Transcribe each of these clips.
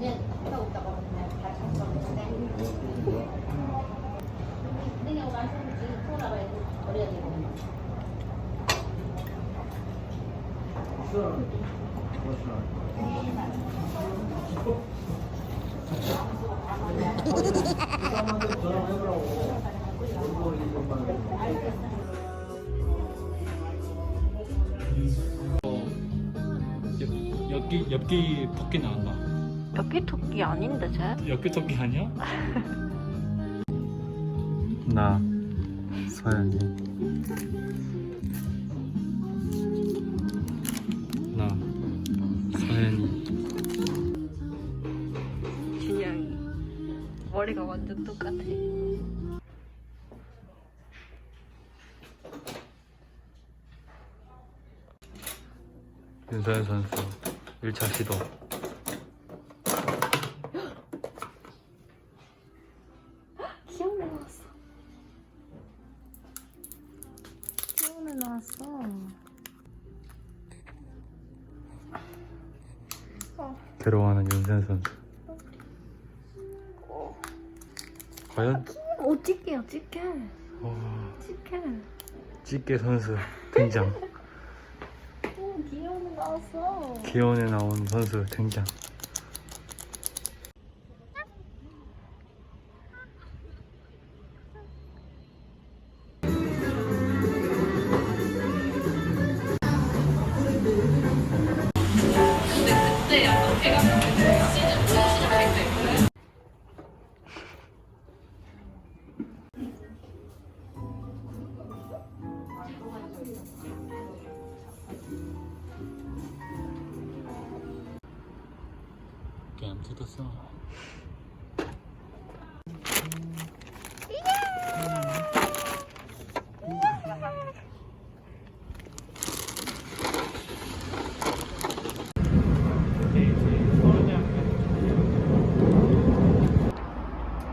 그냥 따오다가 그냥 엽기 엽기 토끼 나온다. 엽기 토끼 아닌데 쟤? 엽기 토끼 아니야? 나 서연이 머리가 완전 똑같아. 윤서연 선수 1차 시도. 귀여운 애 나왔어. 귀여운 애 나왔어. 괴로워하는 윤서연 선수 과연? 오 찌개야 찌개 와, 찌개 찌개 선수 등장. 오 귀여운 애 나왔어. 기원에 나온 선수 등장. 게 임 뜯었어.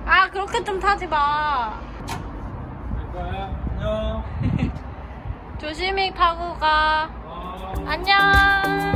아 그렇게 좀 타지 마. 안녕. 조심히 타고 가. 안녕